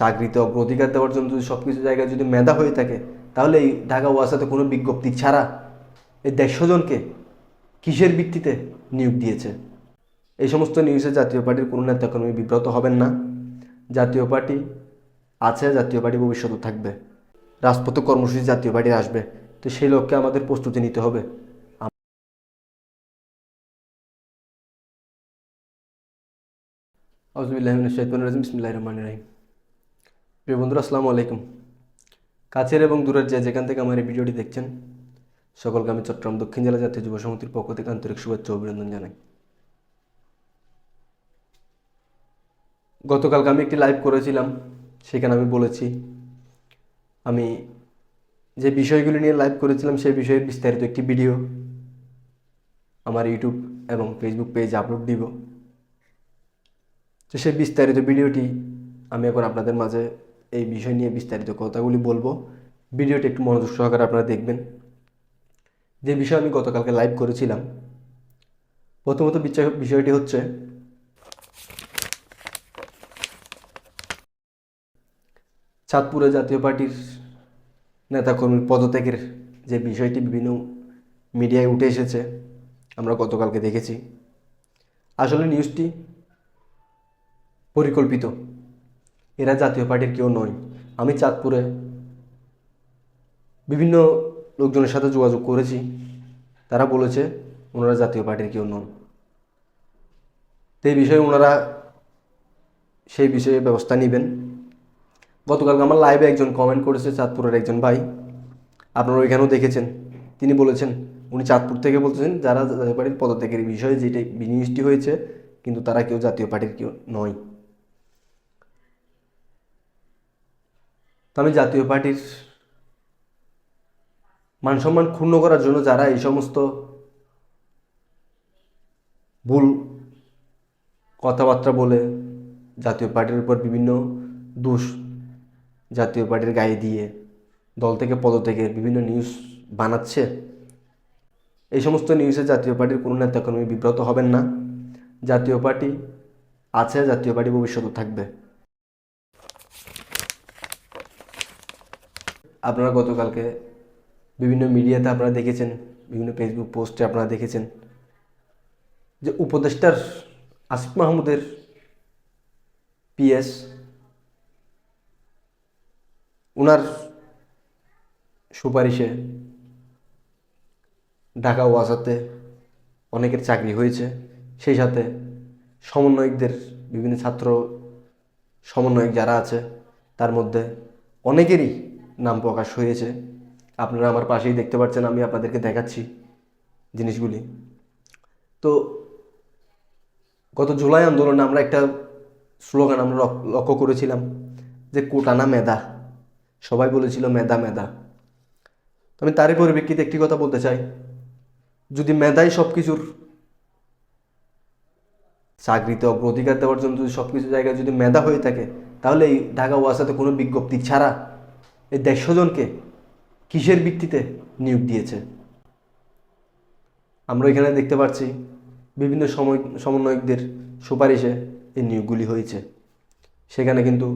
চাকরিতে অগ্রাধিকার দেওয়ার জন্য যদি সব কিছু জায়গায় যদি মেধা হয়ে থাকে, তাহলে এই ঢাকা ওয়াসাতে কোনো বিজ্ঞপ্তি ছাড়া এই দেড়শো জনকে কিসের ভিত্তিতে নিয়োগ দিয়েছে? এই সমস্ত নিউজে জাতীয় পার্টির কোনো নেতাকর্মী বিব্রত হবেন না। জাতীয় পার্টি আছে, জাতীয় পার্টি ভবিষ্যতে থাকবে। রাজপথ কর্মসূচি জাতীয় পার্টি আসবে। তো সেই লক্ষ্যে আমাদের প্রস্তুতি নিতে হবে। বিসমিল্লাহ রহমান রাহিম। প্রিয় বন্ধুরা, আসসালামু আলাইকুম। কাছের এবং দূরের যে যেখান থেকে আমার এই ভিডিওটি দেখছেন, সকলকে আমি চট্টগ্রাম দক্ষিণ জেলা জাতীয় যুব সমিতির পক্ষ থেকে আন্তরিক শুভেচ্ছা অভিনন্দন জানাই। গতকালকে আমি একটি লাইভ করেছিলাম, সেখানে আমি বলেছি, আমি যে বিষয়গুলি নিয়ে লাইভ করেছিলাম, সেই বিষয়ে বিস্তারিত একটি ভিডিও আমার ইউটিউব এবং ফেসবুক পেজে আপলোড দিব। তো সেই বিস্তারিত ভিডিওটি আমি এখন আপনাদের মাঝে এই বিষয় নিয়ে বিস্তারিত কথাগুলি বলব। ভিডিওটি একটু মনোযোগ সহকারে আপনারা দেখবেন। যে বিষয় আমি গতকালকে লাইভ করেছিলাম, প্রথমত বিষয়টি হচ্ছে, চাঁদপুরে জাতীয় পার্টির নেতাকর্মীর পদত্যাগের যে বিষয়টি বিভিন্ন মিডিয়ায় উঠে এসেছে, আমরা গতকালকে দেখেছি। আসলে নিউজটি পরিকল্পিত। এরা জাতীয় পার্টির কেউ নয়। আমি চাঁদপুরে বিভিন্ন লোকজনের সাথে যোগাযোগ করেছি। তারা বলেছে ওনারা জাতীয় পার্টির কেউ নন। এই বিষয়ে ওনারা সেই বিষয়ে ব্যবস্থা নেবেন। গতকালকে আমার লাইভে একজন কমেন্ট করেছে, চাঁদপুরের একজন ভাই। আপনারা ওইখানেও দেখেছেন। তিনি বলেছেন, উনি চাঁদপুর থেকে বলতেছেন, যারা জাতীয় পার্টির পদত্যাগের বিষয়ে যেটা বিনিয়োগটি হয়েছে, কিন্তু তারা কেউ জাতীয় পার্টির কেউ নয়। তো আমি জাতীয় পার্টির মান সম্মান ক্ষুণ্ণ করার জন্য যারা এই সমস্ত ভুল কথাবার্তা বলে জাতীয় পার্টির উপর বিভিন্ন দোষ জাতীয় পার্টির গায়ে দিয়ে দল থেকে পদত্যাগের বিভিন্ন নিউজ বানাচ্ছে, এই সমস্ত নিউজে জাতীয় পার্টির কোনো নেতাকর্মী বিব্রত হবেন না। জাতীয় পার্টি আছে, জাতীয় পার্টি ভবিষ্যতে থাকবে। আপনারা গতকালকে বিভিন্ন মিডিয়াতে আপনারা দেখেছেন, বিভিন্ন ফেসবুক পোস্টে আপনারা দেখেছেন যে উপদেষ্টার আসিফ মাহমুদের পিএস ওনার সুপারিশে ঢাকা ওয়াসাতে অনেকের চাকরি হয়েছে। সেই সাথে সমন্বয়কদের, বিভিন্ন ছাত্র সমন্বয়ক যারা আছে, তার মধ্যে অনেকেরই নাম প্রকাশ হয়েছে। আপনারা আমার পাশেই দেখতে পাচ্ছেন, আমি আপনাদেরকে দেখাচ্ছি জিনিসগুলি। তো গত জুলাই আন্দোলনে আমরা একটা স্লোগান আমরা লক- লক্ষ্য করেছিলাম যে কোটানা মেধা। সবাই বলেছিল মেধা মেধা। আমি তারই পরিপ্রেক্ষিতে একটি কথা বলতে চাই। যদি মেধাই সব কিছুর চাকরিতে অগ্রাধিকার দেওয়ার জন্য যদি সব কিছু জায়গায় যদি মেধা হয়ে থাকে, তাহলে এই ঢাকা ওয়াসাতে কোনো বিজ্ঞপ্তি ছাড়া এই দেড়শো জনকে কিসের ভিত্তিতে নিয়োগ দিয়েছে? আমরা এখানে দেখতে পাচ্ছি বিভিন্ন সময়, সমন্বয়কদের সুপারিশে এই নিয়োগগুলি হয়েছে। সেখানে কিন্তু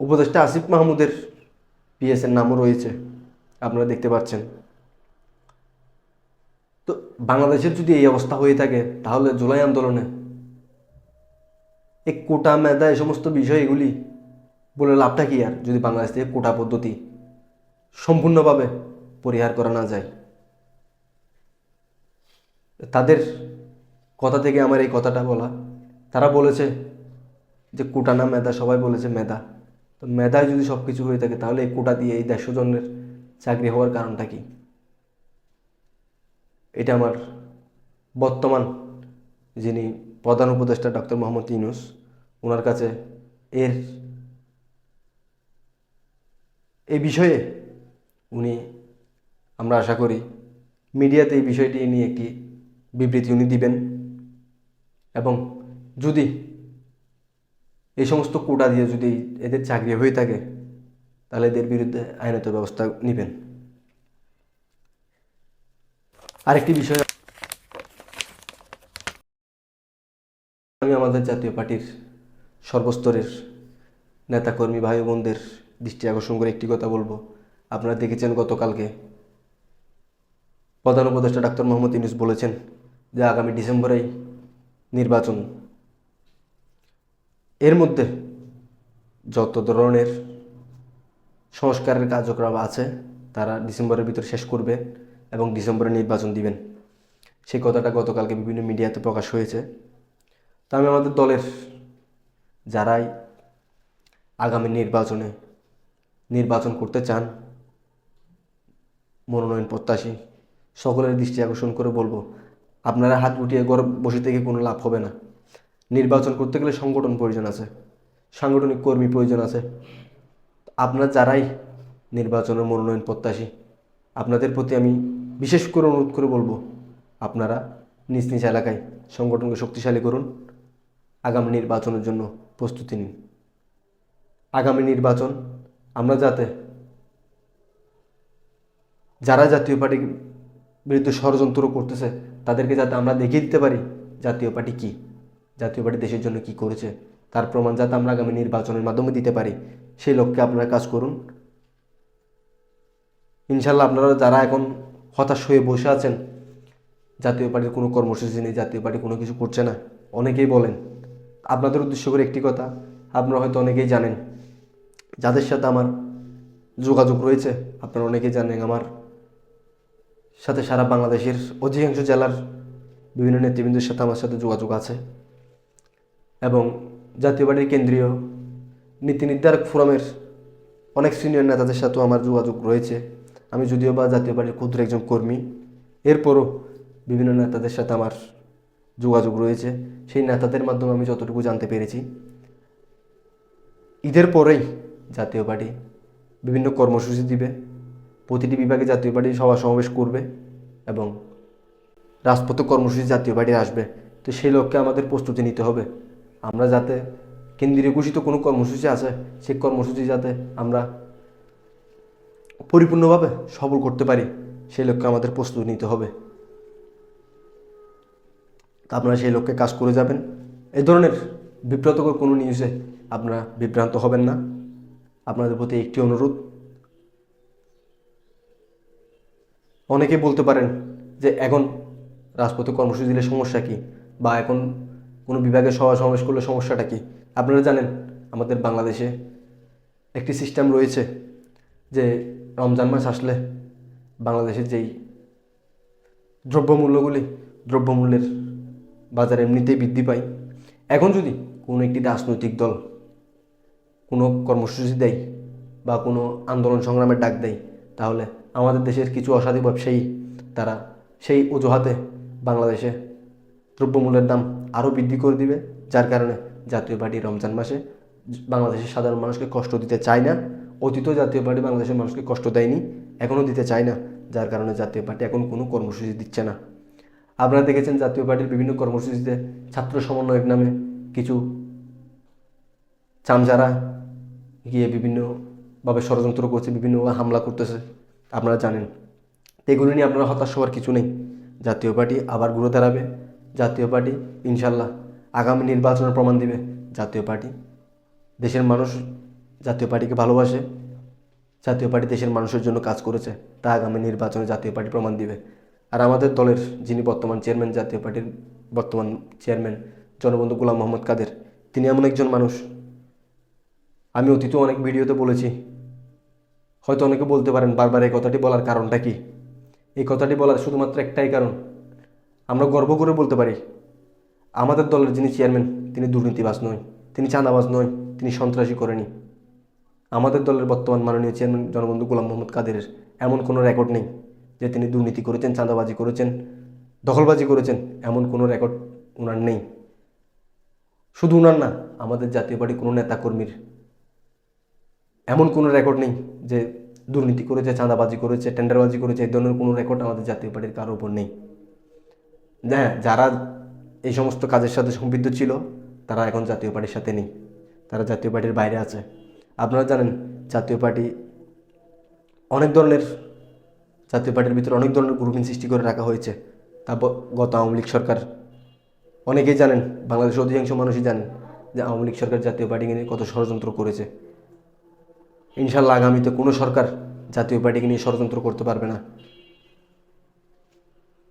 উপদেষ্টা আসিফ মাহমুদের পিএসের নামও রয়েছে, আপনারা দেখতে পাচ্ছেন। তো বাংলাদেশের যদি এই অবস্থা হয়ে থাকে, তাহলে জুলাই আন্দোলনে এই কোটা, মেধা, এই সমস্ত বিষয় এগুলি বলে লাভটা কি আর যদি বাংলাদেশ থেকে কোটা পদ্ধতি সম্পূর্ণভাবে পরিহার করা না যায়? তাদের কথা থেকে আমার এই কথাটা বলা, তারা বলেছে যে কোটা না মেধা, সবাই বলেছে মেধা। তো মেধায় যদি সব কিছু হয়ে থাকে, তাহলে এই কোটা দিয়ে এই দেড়শো জনের চাকরি হওয়ার কারণটা কি? এটা আমার বর্তমান যিনি প্রধান উপদেষ্টা ডক্টর মোহাম্মদ ইউনুস ওনার কাছে এর এই বিষয়ে উনি, আমরা আশা করি, মিডিয়াতে এই বিষয়টি নিয়ে একটি বিবৃতি উনি দিবেন। এবং যদি এই সমস্ত কোটা দিয়ে যদি এদের চাকরি হয়ে থাকে, তাহলে এদের বিরুদ্ধে আইনত ব্যবস্থা নেবেন। আরেকটি বিষয়, আমি আমাদের জাতীয় পার্টির সর্বস্তরের নেতাকর্মী ভাই বোনদের দৃষ্টি আকর্ষণ করে একটি কথা বলব। আপনারা দেখেছেন গতকালকে প্রধান উপদেষ্টা ডাক্তার মোহাম্মদ ইউনুস বলেছেন যে আগামী ডিসেম্বরেই নির্বাচন। এর মধ্যে যত ধরনের সংস্কারের কার্যক্রম আছে, তারা ডিসেম্বরের ভিতর শেষ করবে এবং ডিসেম্বরে নির্বাচন দিবেন। সেই কথাটা গতকালকে বিভিন্ন মিডিয়াতে প্রকাশ হয়েছে। তা আমি আমাদের দলের যারাই আগামী নির্বাচনে নির্বাচন করতে চান, মনোনয়ন প্রত্যাশী, সকলের দৃষ্টি আকর্ষণ করে বলব, আপনারা হাত গুটিয়ে ঘর বসে থেকে কোনো লাভ হবে না। নির্বাচন করতে গেলে সংগঠন প্রয়োজন আছে, সাংগঠনিক কর্মী প্রয়োজন আছে। আপনার যারাই নির্বাচনের মনোনয়ন প্রত্যাশী, আপনাদের প্রতি আমি বিশেষ করে অনুরোধ করে বলব, আপনারা নিজ নিজ এলাকায় সংগঠনকে শক্তিশালী করুন, আগামী নির্বাচনের জন্য প্রস্তুতি নিন। আগামী নির্বাচন আমরা যাতে, যারা জাতীয় পার্টির বিরুদ্ধে ষড়যন্ত্র করতেছে, তাদেরকে যাতে আমরা দেখিয়ে দিতে পারি জাতীয় পার্টি কী, জাতীয় পার্টি দেশের জন্য কি করেছে, তার প্রমাণ যাতে আমরা আগামী নির্বাচনের মাধ্যমে দিতে পারি, সেই লক্ষ্যে আপনারা কাজ করুন। ইনশাল্লাহ আপনারা যারা এখন হতাশ হয়ে বসে আছেন, জাতীয় পার্টির কোনো কর্মসূচি নেই, জাতীয় পার্টি কোনো কিছু করছে না, অনেকেই বলেন। আপনাদের উদ্দেশ্য করে একটি কথা, আপনারা হয়তো অনেকেই জানেন যাদের সাথে আমার যোগাযোগ রয়েছে, আপনারা অনেকেই জানেন আমার সাথে সারা বাংলাদেশের অধিকাংশ জেলার বিভিন্ন নেতৃবৃন্দের সাথে আমার সাথে যোগাযোগ আছে। এবং জাতীয় পার্টির কেন্দ্রীয় নীতি নির্ধারক ফোরামের অনেক সিনিয়র নেতাদের সাথেও আমার যোগাযোগ রয়েছে। আমি যদিও বা জাতীয় পার্টির ক্ষুদ্র একজন কর্মী, এরপরও বিভিন্ন নেতাদের সাথে আমার যোগাযোগ রয়েছে। সেই নেতাদের মাধ্যমে আমি যতটুকু জানতে পেরেছি। ঈদের পরেই জাতীয় পার্টি, বিভিন্ন কর্মসূচি দিবে, প্রতিটি বিভাগে জাতীয় পার্টি সভা সমাবেশ করবে এবং রাজপথে কর্মসূচি জাতীয় পার্টি আসবে। তো সেই লক্ষ্যে আমাদের প্রস্তুতি নিতে হবে। আমরা যাতে কেন্দ্রীয় ঘোষিত কোনো কর্মসূচি আছে, সেই কর্মসূচি যাতে আমরা পরিপূর্ণভাবে সফল করতে পারি, সেই লক্ষ্যে আমাদের প্রস্তুতি নিতে হবে। তা আপনারা সেই লক্ষ্যে কাজ করে যাবেন। এই ধরনের বিব্রতকর কোনো নিউজে আপনারা বিভ্রান্ত হবেন না। আপনাদের প্রতি একটি অনুরোধ। অনেকে বলতে পারেন যে, এখন রাজপথে কর্মসূচি দিলে সমস্যা কী? বা এখন কোনো বিভাগে সভা সমাবেশ করলে সমস্যাটা কী? আপনারা জানেন, আমাদের বাংলাদেশে একটি সিস্টেম রয়েছে যে, রমজান মাস আসলে বাংলাদেশের যেই দ্রব্যমূল্যগুলি, দ্রব্যমূল্যের বাজার এমনিতেই বৃদ্ধি পায়। এখন যদি কোনো একটি রাজনৈতিক দল কোনো কর্মসূচি দেয় বা কোনো আন্দোলন সংগ্রামের ডাক দেয় তাহলে আমাদের দেশের কিছু অসাধু ব্যবসায়ী, তারা সেই অজুহাতে বাংলাদেশে দ্রব্যমূল্যের দাম আরও বৃদ্ধি করে দিবে, যার কারণে জাতীয় পার্টি রমজান মাসে বাংলাদেশের সাধারণ মানুষকে কষ্ট দিতে চায় না, অতীত জাতীয় পার্টি বাংলাদেশের মানুষকে কষ্ট দেয়নি, এখনও দিতে চায় না, যার কারণে জাতীয় পার্টি এখন কোনো কর্মসূচি দিচ্ছে না। আপনারা দেখেছেন জাতীয় পার্টির বিভিন্ন কর্মসূচিতে ছাত্র সমন্বয়ক নামে কিছু চামচারা গিয়ে বিভিন্নভাবে ষড়যন্ত্র করছে, বিভিন্নভাবে হামলা করতেছে আপনারা জানেন। এগুলো নিয়ে আপনারা হতাশ হওয়ার কিছু নেই। জাতীয় পার্টি আবার ঘুরে দাঁড়াবে। জাতীয় পার্টি ইনশাল্লাহ আগামী নির্বাচনের প্রমাণ দিবে। জাতীয় পার্টি দেশের মানুষ জাতীয় পার্টিকে ভালোবাসে, জাতীয় পার্টি দেশের মানুষের জন্য কাজ করেছে, তা আগামী নির্বাচনে জাতীয় পার্টি প্রমাণ দিবে। আর আমাদের দলের যিনি বর্তমান চেয়ারম্যান, জাতীয় পার্টির বর্তমান চেয়ারম্যান জনবন্ধু গোলাম মোহাম্মদ কাদের, তিনি এমন একজন মানুষ আমি অতীতে অনেক ভিডিওতে বলেছি। হয়তো অনেকে বলতে পারেন, বারবার এই কথাটি বলার কারণটা কি? এই কথাটি বলার শুধুমাত্র একটাই কারণ। আমরা গর্ব করে বলতে পারি, আমাদের দলের যিনি চেয়ারম্যান, তিনি দুর্নীতিবাজ নয়, তিনি চাঁদাবাজ নয়, তিনি সন্ত্রাসী করেনি। আমাদের দলের বর্তমান মাননীয় চেয়ারম্যান জনবন্ধু গোলাম মোহাম্মদ কাদেরের এমন কোনো রেকর্ড নেই যে তিনি দুর্নীতি করেছেন, চাঁদাবাজি করেছেন, দখলবাজি করেছেন, এমন কোনো রেকর্ড ওনার নেই। শুধু ওনার না, আমাদের জাতীয় পার্টি কোনো নেতাকর্মীর এমন কোনো রেকর্ড নেই যে দুর্নীতি করেছে, চাঁদাবাজি করেছে টেন্ডারবাজি করেছে, এই ধরনের কোনো রেকর্ড আমাদের জাতীয় পার্টির কারোর উপর নেই। হ্যাঁ যারা এই সমস্ত কাজের সাথে সম্পৃক্ত ছিল, তারা এখন জাতীয় পার্টির সাথে নেই। তারা জাতীয় পার্টির বাইরে আছে। আপনারা জানেন, জাতীয় পার্টি অনেক ধরনের, জাতীয় পার্টির ভিতরে অনেক ধরনের গ্রুপিং সৃষ্টি করে রাখা হয়েছে। তারপর গত আওয়ামী লীগ সরকার, অনেকেই জানেন, বাংলাদেশের অধিকাংশ মানুষই জানেন যে আওয়ামী লীগ সরকার জাতীয় পার্টিকে নিয়ে কত ষড়যন্ত্র করেছে। ইনশাল্লাহ আগামীতে কোনো সরকার জাতীয় পার্টিকে নিয়ে ষড়যন্ত্র করতে পারবে না।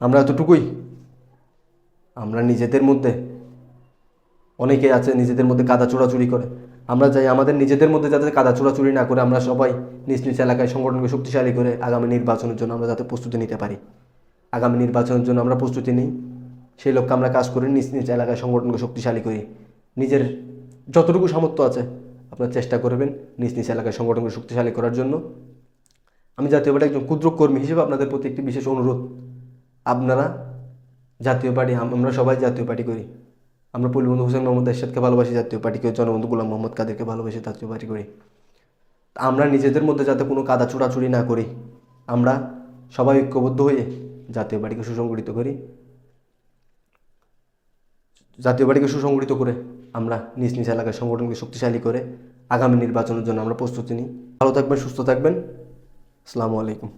আমরা এতটুকুই। আমরা নিজেদের মধ্যে, অনেকে আছে নিজেদের মধ্যে কাদা চোরাচুরি করে। আমরা চাই আমাদের নিজেদের মধ্যে যাতে কাদা চোরাচুরি না করে আমরা সবাই নিজ নিজ এলাকায় সংগঠনকে শক্তিশালী করে আগামী নির্বাচনের জন্য আমরা যাতে প্রস্তুতি নিতে পারি। আগামী নির্বাচনের জন্য আমরা প্রস্তুতি নিই। সেই লক্ষ্যে আমরা কাজ করি নিজ নিজ এলাকায় সংগঠনকে শক্তিশালী করি। নিজের যতটুকু সামর্থ্য আছে আপনার চেষ্টা করবেন নিজ নিজ এলাকায় সংগঠনকে শক্তিশালী করার জন্য। আমি জাতীয় পার্টি একজন ক্ষুদ্র কর্মী হিসেবে আপনাদের প্রতি একটি বিশেষ অনুরোধ। আপনারা জাতীয় পার্টি আমরা সবাই জাতীয় পার্টি করি। আমরা পল্লীবন্ধু হোসেন মোহাম্মদ এরশাদকে ভালোবাসি, জাতীয় পার্টিকে জনবন্ধু গোলাম মোহাম্মদ কাদেরকে ভালোবাসি, জাতীয় পার্টি করি। আমরা নিজেদের মধ্যে যাতে কোনো কাদা চোরাচুরি না করি, আমরা সবাই ঐক্যবদ্ধ হয়ে জাতীয় পার্টিকে সুসংগঠিত করি। জাতীয় পার্টিকে সুসংগঠিত করে আমরা নিজ নিজ এলাকার সংগঠনকে শক্তিশালী করে আগামী নির্বাচনের জন্য আমরা প্রস্তুতি নিই। ভালো থাকবেন, সুস্থ থাকবেন। আসসালামু আলাইকুম।